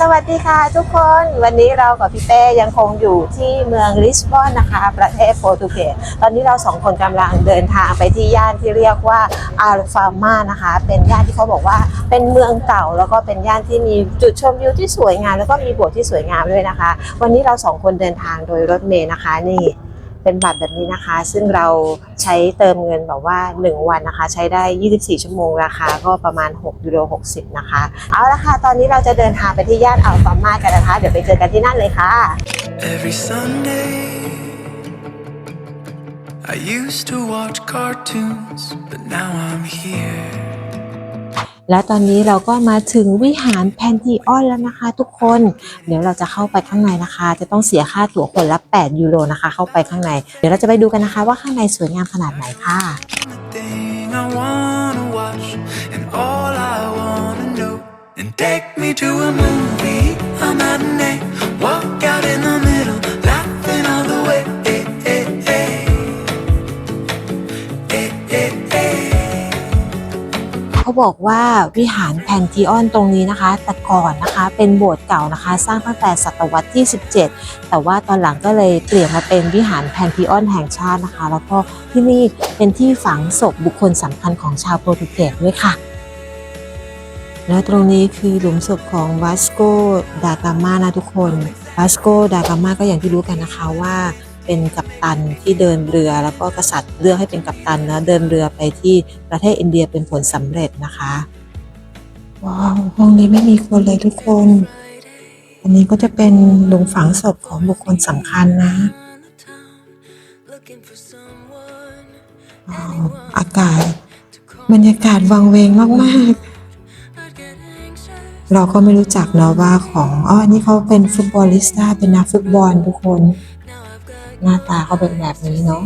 สวัสดีค่ะทุกคนวันนี้เรากับพี่เป้ยังคงอยู่ที่เมืองลิสบอนนะคะ ประเทศโปรตุเกสตอนนี้เราสองคนกำลังเดินทางไปที่ย่านที่เรียกว่าอาร์ฟามานะคะ เป็นย่านที่เขาบอกว่าเป็นเมืองเก่าแล้วก็เป็นย่านที่มีจุดชมวิวที่สวยงามแล้วก็มีโบสถ์ที่สวยงามด้วยนะคะ วันนี้เราสองคนเดินทางโดยรถเมล์นะคะนี่ เป็นบัตรแบบนี้นะคะ ซึ่งเราใช้เติมเงินแบบว่า 1 วันนะคะ ใช้ได้ 24 ชั่วโมงราคาก็ประมาณ6ยูโร60 นะคะ เอาละค่ะ ตอนนี้เราจะเดินทางไปที่ย่านอัลฟามากันนะคะ เดี๋ยวไปเจอกันที่นั่นเลยค่ะ Every Sunday, I used to watch cartoons, but now I'm here. และตอนนี้เราก็มาถึงวิหารแพนทีออนแล้วนะคะ ทุกคน เดี๋ยวเราจะเข้าไปข้างในนะคะ จะต้องเสียค่าตั๋วคนละ 8 ยูโรนะคะ เข้าไปข้างใน เดี๋ยวเราจะไปดูกันนะคะ ว่าข้างในสวยงามขนาดไหนค่ะ Take me to a movie, a matinee. Walk out in the เขาบอกว่าวิหารแพนทีออนตรงนี้นะคะ แต่ก่อนนะคะเป็นโบสถ์เก่านะคะ สร้างตั้งแต่ศตวรรษที่ 17 แต่ว่าตอนหลังก็เลยเปลี่ยนมาเป็นวิหารแพนทีออนแห่งชาตินะคะ แล้วก็ที่นี่เป็นที่ฝังศพบุคคลสำคัญของชาวโปรตุเกสด้วยค่ะและตรงนี้คือหลุมศพของวาสโกดากามานะทุกคนวาสโกดากามาก็อย่างที่รู้กันนะคะว่า เป็นกัปตันที่เดินเรือ แล้วก็กษัตริย์เลือกให้เป็นกัปตันนะเดินเรือไปที่ประเทศอินเดียเป็นผลสำเร็จนะคะว้าวห้องนี้ไม่มีคนเลยทุกคน อันนี้ก็จะเป็นหลุมฝังศพของบุคคลสำคัญนะ Looking for someone ว้าวอากาศบรรยากาศวังเวงมากๆ เราก็ไม่รู้จักเนาะว่าของอ๋ออันนี่เขาเป็นฟุตบอลลิสต้าเป็นนักฟุตบอลทุกคน หน้าตาเขาเป็นแบบนี้เนาะ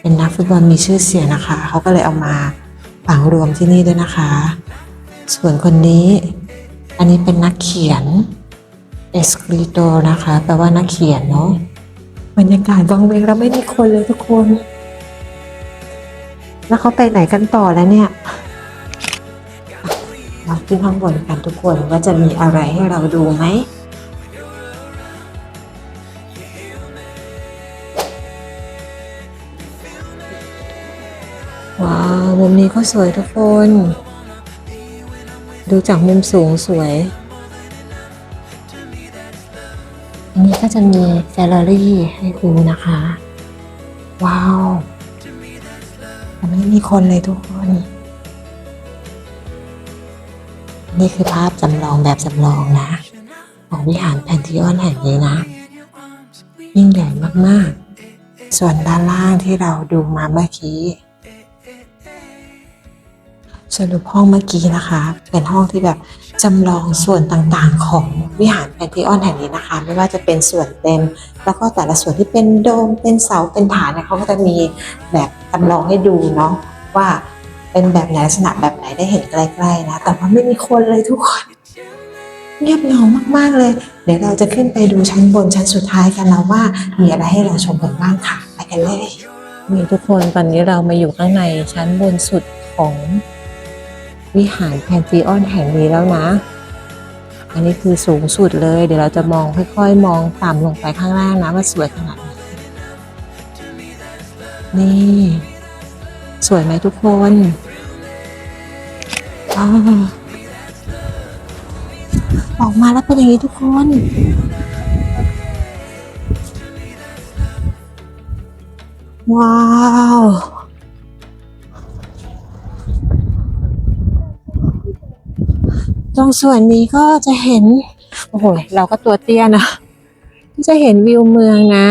เป็นนักฟุตบอลมีชื่อเสียงนะคะ เขาก็เลยเอามาฝังรวมที่นี่ด้วยนะคะ ส่วนคนนี้ อันนี้เป็นนักเขียนเอสคริโตนะคะ แปลว่านักเขียนเนาะบรรยากาศวังเวงแล้วไม่มีคนเลยทุกคน แล้วเขาไปไหนกันต่อแล้วเนี่ย เราขึ้นข้างบนกันทุกคนว่าจะมีอะไรให้เราดูไหมาวมุมนี้ก็สวยทุกคน ดูจากมุมสูงสวย อันนี้ก็จะมีแกลเลอรี่ให้ดูนะคะ ว้าวแต่ไม่มีคนเลยทุกคน นี่คือภาพจำลองแบบจำลองนะ ของวิหารแพนทิออนแห่งนี้นะ ยิ่งใหญ่มากๆ ส่วนด้านล่างที่เราดูมาเมื่อกี้ รุปห้องเมื่อกี้นะคะ เป็นห้องที่แบบจำลองส่วนต่างๆ ของวิหารแพนทิออนแห่งนี้นะคะ ไม่ว่าจะเป็นส่วนเต็ม แล้วก็แต่ละส่วนที่เป็นโดมเป็นเสาเป็นฐานเนี่ยเขาก็จะมีแบบจำลองให้ดูเนาะว่าเป็นแบบไหนลักษณะแบบไหนได้เห็นใกล้ๆนะ แต่ว่าไม่มีคนเลยทุกคนเงียบเหงามากๆเลย เดี๋ยวเราจะขึ้นไปดูชั้นบนชั้นสุดท้ายกันแล้วว่ามีอะไรให้เราชมกันบ้างค่ะ ไปกันเลยนี่ทุกคนตอนนี้เรามาอยู่ข้างในชั้นบนสุดของ วิหารแพนทีออนแห่งนี้แล้วนะ อันนี้คือสูงสุดเลย เดี๋ยวเราจะมองค่อยๆ มองต่ำลงไปข้างล่างนะว่าสวยขนาดไหนนี่ สวยไหมทุกคนอออกมาแล้วเป็นอย่างนี้ทุกคนว้าว รงส่วนนี้ก็จะเห็น โอ้โห เราก็ตัวเตี้ยนะก็จะเห็นวิวเมืองนะ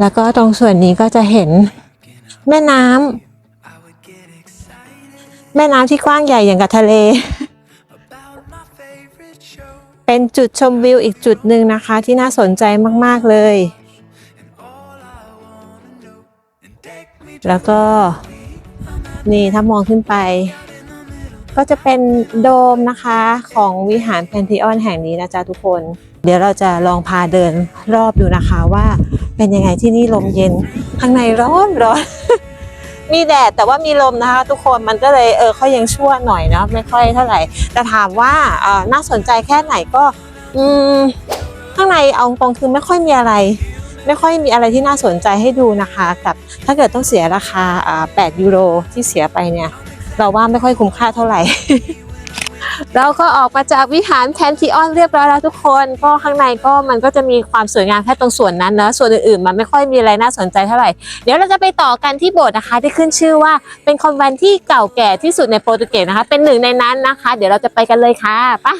แล้วก็ตรงส่วนนี้ก็จะเห็นแม่น้ำแม่น้ำที่กว้างใหญ่อย่างกับทะเล เป็นจุดชมวิวอีกจุดหนึ่งนะคะที่น่าสนใจมาก ๆ เลย แล้วก็ นี่ถ้ามองขึ้นไป ก็จะเป็นโดมนะคะของวิหารแพนทีออนแห่งนี้นะจ๊ะทุกคน เดี๋ยวเราจะลองพาเดินรอบดูนะคะว่าเป็นยังไงที่นี่ลมเย็นข้างในร้อนร้อนมีแดดแต่ว่ามีลมนะคะ ทุกคนมันก็เลยเออเขายังชั่วหน่อยเนาะไม่ค่อยเท่าไหร่แต่ถามว่าเออน่าสนใจแค่ไหนก็ อืมข้างในเอาตรงคือไม่ค่อยมีอะไร ไม่ค่อยมีอะไรที่น่าสนใจให้ดูนะคะกับถ้าเกิดต้องเสียราคา 8 ยูโรที่เสียไปเนี่ย เราว่าไม่ค่อยคุ้มค่าเท่าไหร่ เราก็ออกมาจากวิหารแพนทีออนเรียบร้อยแล้วทุกคน ก็ข้างในก็มันก็จะมีความสวยงามแค่ตรงส่วนนั้นนะส่วนอื่นๆ มันไม่ค่อยมีอะไรน่าสนใจเท่าไหร่ เดี๋ยวเราจะไปต่อกันที่โบสถ์นะคะ ที่ขึ้นชื่อว่าเป็นคอนแวนที่เก่าแก่ที่สุดในโปรตุเกสนะคะ เป็นหนึ่งในนั้นนะคะ เดี๋ยวเราจะไปกันเลยค่ะไปะ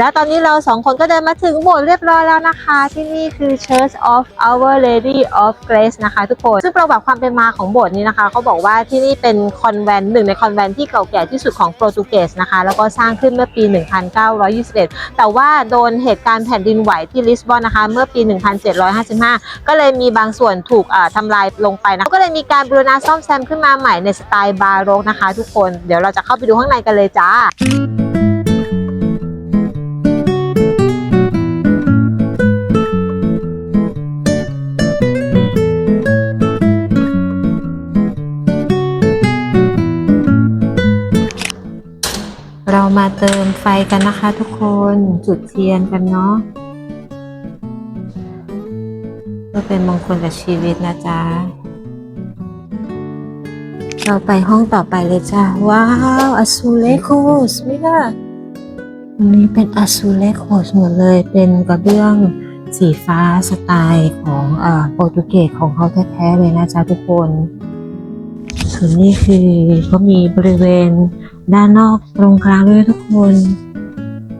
แล้วตอนนี้เราสองคนก็เดินมาถึงโบสถ์เรียบร้อยแล้วนะคะ ที่นี่คือ Church of Our Lady of Grace นะคะทุกคน ซึ่งประวัติความเป็นมาของโบสถ์นี้นะคะ เขาบอกว่าที่นี่เป็นคอนแวนต์หนึ่งในคอนแวนต์ที่เก่าแก่ที่สุดของโปรตุเกสนะคะ แล้วก็สร้างขึ้นเมื่อปี 1921 แต่ว่าโดนเหตุการณ์แผ่นดินไหวที่ลิสบอนนะคะ เมื่อปี 1755 ก็เลยมีบางส่วนถูกอ่าทำลายลงไปนะก็เลยมีการบูรณะซ่อมแซมขึ้นมาใหม่ในสไตล์บาโรกนะคะ ทุกคน เดี๋ยวเราจะเข้าไปดูข้างในกันเลยจ้า มาเติมไฟกันนะคะทุกคนจุดเทียนกันเนาะเพื่อเป็นมงคลกับชีวิตนะจ๊ะ เราไปห้องต่อไปเลยจ้าว้าวอ z ูเลโคสไม่ล่ะอันนี้เป็นอ z ูเลโคสหมดเลย เป็นกระเบื้องสีฟ้าสไตล์ของอโปรตุเกสของเขาแท้ๆเลยนะจ๊ะทุกคนส่วนนี้คือเขามีบริเวณ ด้านนอกตรงกลางด้วยทุกคน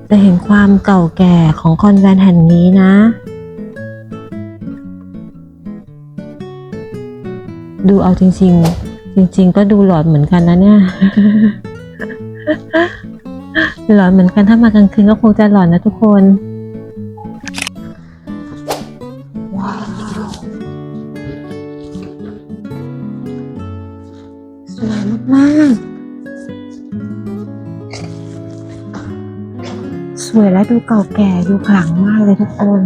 จะเห็นความเก่าแก่ของคอนแวนต์แห่งนี้นะ ดูเอาจริง ๆ จริง ๆ ก็ดูหลอนเหมือนกันนะเนี่ยหลอนเหมือนกันถ้ามากลางคืนก็คงจะหลอนนะทุกคน วยและดูเก่าแก่ดูขลังมากเลยทุกคน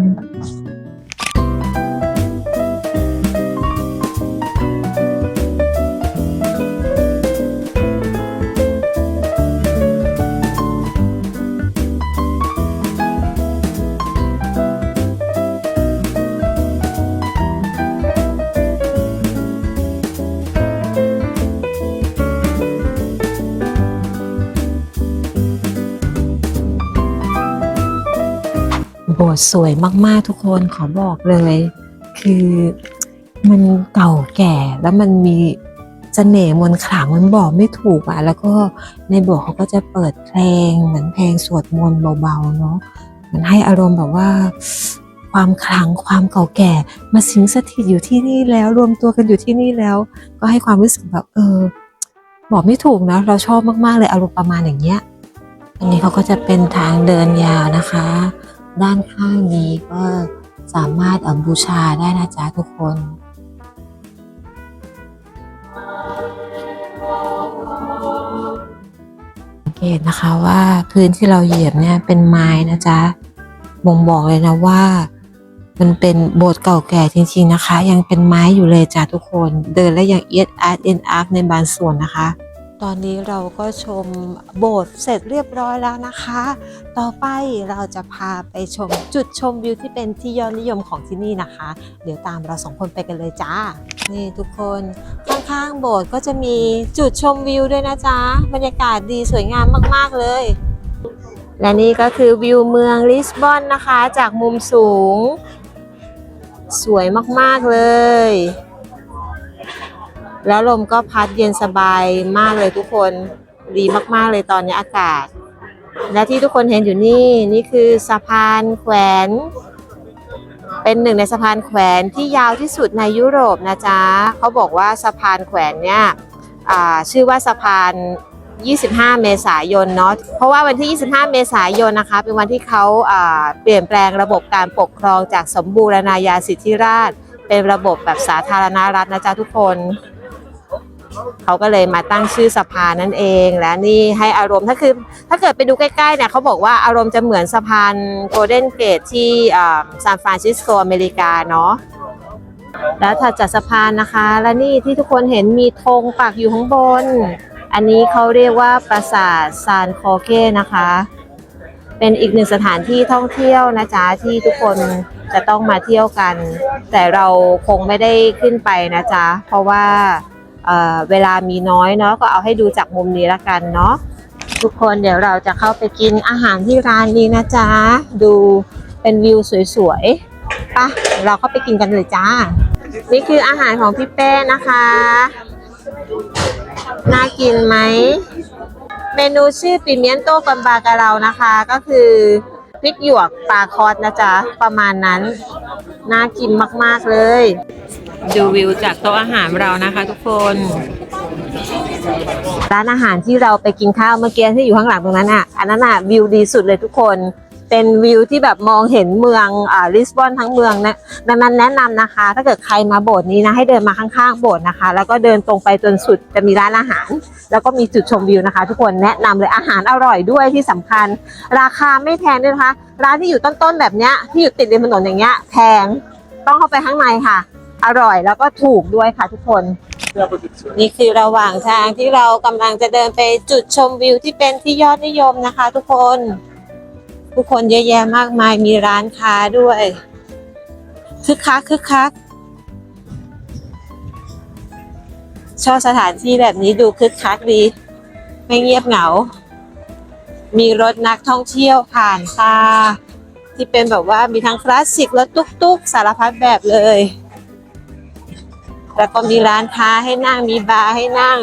โบสถ์สวยมากๆทุกคนขอบอกเลย คือมันเก่าแก่แล้วมันมีเสน่ห์มนขลังมันบอกไม่ถูกอะแล้วก็ในโบสถ์เขาก็จะเปิดเพลงเหมือนเพลงสวดมนต์เบาๆเนาะมันให้อารมณ์แบบว่าความขลังความเก่าแก่มาสิงสถิตอยู่ที่นี่แล้วรวมตัวกันอยู่ที่นี่แล้ว ก็ให้ความรู้สึกแบบเออ บอกไม่ถูกนะ เราชอบมากๆเลยอารมณ์ประมาณอย่างเงี้ยอันนี้เขาก็จะเป็นทางเดินยาวนะคะ ด้านข้างนี้ก็สามารถอบูชาได้นะจ๊ะทุกคนสังเกตนะคะว่าพื้นที่เราเหยียบเนี่ยเป็นไม้นะจ๊ะบ่งบอกเลยนะว่า มันเป็นโบสถ์เก่าแก่จริง ๆนะคะ ยังเป็นไม้อยู่เลยจ้ะทุกคน เดินและยังเอียดอาร์ตเอ็นอาร์ในบางส่วนนะคะ ตอนนี้เราก็ชมโบสถ์เสร็จเรียบร้อยแล้วนะคะ ต่อไปเราจะพาไปชมจุดชมวิวที่เป็นที่ยอดนิยมของที่นี่นะคะ เดี๋ยวตามเราสองคนไปกันเลยจ้า นี่ทุกคนข้างๆโบสถ์ก็จะมีจุดชมวิวด้วยนะจ๊ะ บรรยากาศดีสวยงามมากๆเลย และนี่ก็คือวิวเมืองลิสบอนนะคะ จากมุมสูง สวยมากๆเลย แล้วลมก็พัดเย็นสบายมากเลยทุกคนดีมากๆเลยตอนนี้อากาศ และที่ทุกคนเห็นอยู่นี่นี่คือสะพานแขวน เป็นหนึ่งในสะพานแขวนที่ยาวที่สุดในยุโรปนะจ๊ะเขาบอกว่าสะพานแขวนเนี่ยชื่อว่าสะพาน 25 เมษายนเนาะเพราะว่าวันที่ 25 เมษายนนะคะเป็นวันที่เขาาเปลี่ยนแปลงระบบการปกครองจากสมบูรณาญาสิทธิราช เป็นระบบแบบสาธารณรัฐนะจ๊ะทุกคน เขาก็เลยมาตั้งชื่อสะพานนั่นเองและนี่ให้อารมณ์ถ้าคือถ้าเกิดไปดูใกล้ๆเนี่ยเขาบอกว่าอารมณ์จะเหมือนสะพานโกลเด้นเกตที่ซานฟรานซิสโกอเมริกาเนาะแล้วถัดจากสะพานนะคะ และนี่ที่ทุกคนเห็นมีธงปักอยู่ข้างบน อันนี้เขาเรียกว่าปราสาทซานโคเกนะคะ เป็นอีกหนึ่งสถานที่ท่องเที่ยวนะจ๊ะที่ทุกคนจะต้องมาเที่ยวกัน แต่เราคงไม่ได้ขึ้นไปนะจ๊ะเพราะว่า เเวลามีน้อยเนาะก็เอาให้ดูจากมุมนี้ละกันเนาะทุกคนเดี๋ยวเราจะเข้าไปกินอาหารที่ร้านนี้นะจ๊ะ ดูเป็นวิวสวยๆปะเราเข้าไปกินกันเลยจ้า นี่คืออาหารของพี่เป้นะคะ น่ากินไหม เมนูชื่อปิเมียนโต้กัมบากาเรานะคะ ก็คือพริกหยวกปลาคอสนะจ๊ะ ประมาณนั้น น่ากินมากๆเลย ดูวิวจากโต๊ะอาหารเรานะคะ ทุกคน ร้านอาหารที่เราไปกินข้าวเมื่อกี้ที่อยู่ข้างหลังตรงนั้นอะ อันนั้นอะวิวดีสุดเลยทุกคน เป็นวิวที่แบบมองเห็นเมืองอ่าลิสบอนทั้งเมืองนะดังนั้นแนะนำนะคะ ถ้าเกิดใครมาโบสถ์นี้นะ ให้เดินมาข้างๆโบสถ์นะคะ แล้วก็เดินตรงไปจนสุดจะมีร้านอาหาร แล้วก็มีจุดชมวิวนะคะ ทุกคนแนะนำเลยอาหารอร่อยด้วยที่สำคัญ ราคาไม่แพงด้วยนะคะ ร้านที่อยู่ต้นๆแบบเนี้ยที่อยู่ติดริมถนนอย่างเงี้ยแพงต้องเข้าไปข้างในค่ะ อร่อยแล้วก็ถูกด้วยค่ะทุกคน นี่คือระหว่างทางที่เรากำลังจะเดินไปจุดชมวิวที่เป็นที่ยอดนิยมนะคะ ทุกคน ทุกคนเยอะแยะมากมายมีร้านค้าด้วยคึกคักคึกคักชอบสถานที่แบบนี้ดูคึกคักดี ไม่เงียบเหงา มีรถนักท่องเที่ยวผ่านค่ะที่เป็นแบบว่ามีทั้งคลาสสิกรถตุ๊กๆ สารพัดแบบเลย แล้วก็มีร้านค้าให้นั่งมีบาร์ให้นั่ง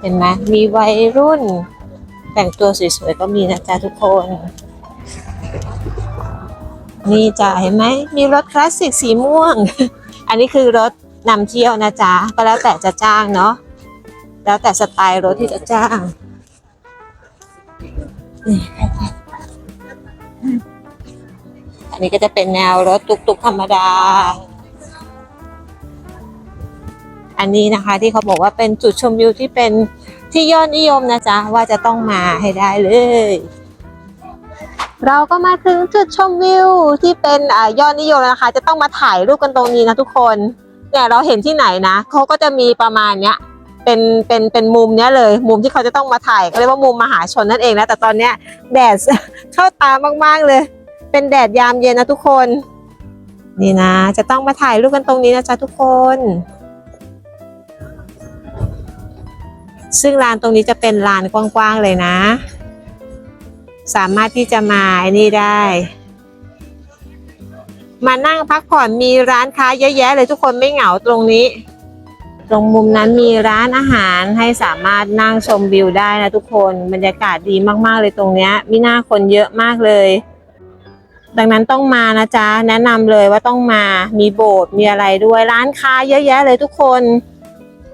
เห็นไหมมีวัยรุ่น แต่งตัวสวยๆก็มีนะจ๊ะทุกคน นี่จ้ะเห็นไหม มีรถคลาสสิกสีม่วง อันนี้คือรถนำเที่ยวนะจ๊ะก็แล้วแต่จะจ้างเนาะแล้วแต่สไตล์รถที่จะจ้าง อันนี้ก็จะเป็นแนวรถตุกๆธรรมดา อันนี้นะคะที่เขาบอกว่าเป็นจุดชมวิวที่เป็นที่ยอดนิยมนะจ๊ะ ว่าจะต้องมาให้ได้เลย เราก็มาถึงจุดชมวิวที่เป็นอ่ายอดนิยมแล้วนะคะ จะต้องมาถ่ายรูปกันตรงนี้นะทุกคนเนี่ยเราเห็นที่ไหนนะเขาก็จะมีประมาณเนี้ยเป็นเป็นเป็นมุมเนี้ยเลย มุมที่เขาจะต้องมาถ่ายเขาเรียกว่ามุมมหาชนนั่นเองนะแต่ตอนเนี้ยแดดเข้าตามากๆเลย เป็นแดดยามเย็นนะทุกคน นี่นะ จะต้องมาถ่ายรูปกันตรงนี้นะจ๊ะทุกคน ซึ่งลานตรงนี้จะเป็นลานกว้างๆเลยนะ สามารถที่จะมาไอ้นี่ได้ มานั่งพักผ่อนมีร้านค้าเยอะแยะเลยทุกคนไม่เหงาตรงนี้ ตรงมุมนั้นมีร้านอาหารให้สามารถนั่งชมวิวได้นะทุกคนบรรยากาศดีมากๆเลยตรงเนี้ยมีหน้าคนเยอะมากเลย ดังนั้นต้องมานะจ๊ะ แนะนำเลยว่าต้องมามีโบสถ์มีอะไรด้วยร้านค้าเยอะแยะเลยทุกคน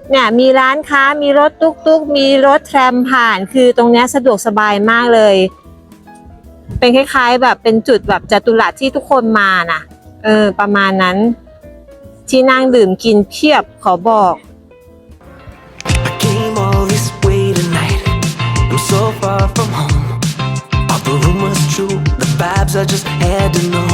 เนี่ยมีร้านค้ามีรถตุ๊กๆมีรถแทรมผ่าน คือตรงนี้สะดวกสบายมากเลย เป็นคล้ายๆ แบบเป็นจุดแบบจัตุรัสที่ทุกคนมาน่ะเออ ประมาณนั้น ที่นั่งดื่มกินเพียบขอบอก I came all this way tonight. I'm so far from home. Are the rumors true? vibes, I just had to know.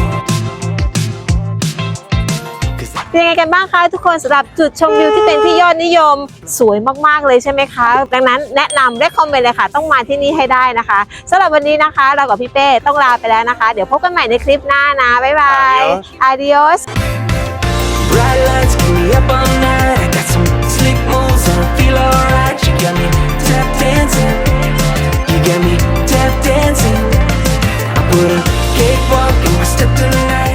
เป็นยังไงกันบ้างคะทุกคนสำหรับจุดชมวิวที่เป็นที่ยอดนิยมสวยมากๆเลยใช่ไหมคะ ดังนั้นแนะนำและคอมเมนต์เลยค่ะ ต้องมาที่นี่ให้ได้นะคะสำหรับวันนี้นะคะ เรากับพี่เป้ต้องลาไปแล้วนะคะ เดี๋ยวพบกันใหม่ในคลิปหน้านะ บ๊ายบาย adios Bright lights os But I'm cakewalking, my step to the night.